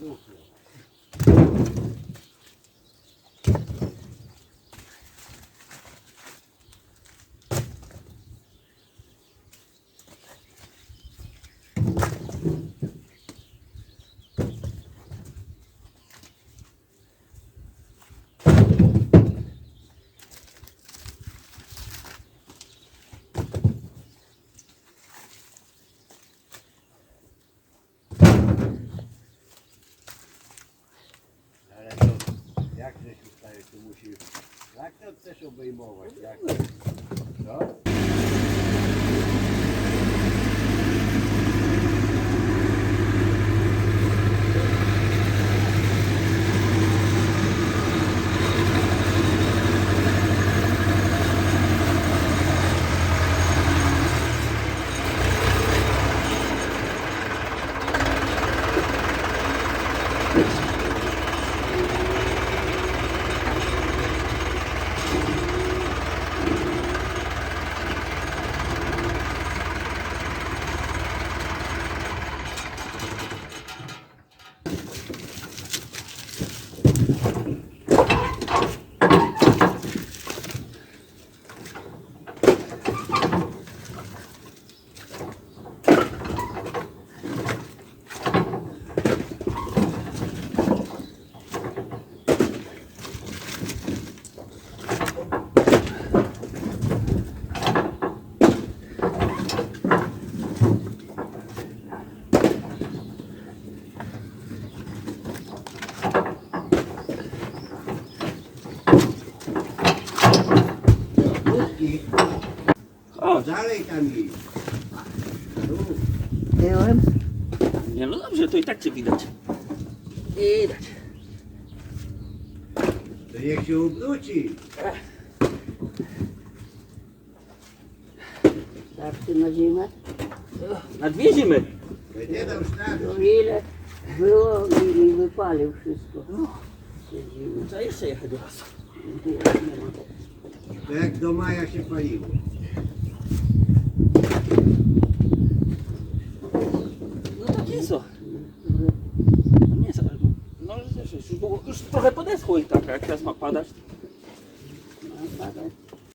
Ale to musi. Jak to chcesz obejmować? Jak? Co? O, Dalej tam idź. Byłem. nie no dobrze, to i tak cię widać. Widać. To niech się obróci. Starczy na zimę. Na dwie zimy. To nie dał No ile było i, i wypalił wszystko. Te zimy. Trzeba jeszcze jechać do lasu. To jak do maja się paliło. No tak jest. No nie jest, ale no już, już, już, już trochę podeschło i tak, jak teraz ma padać. Ma padać.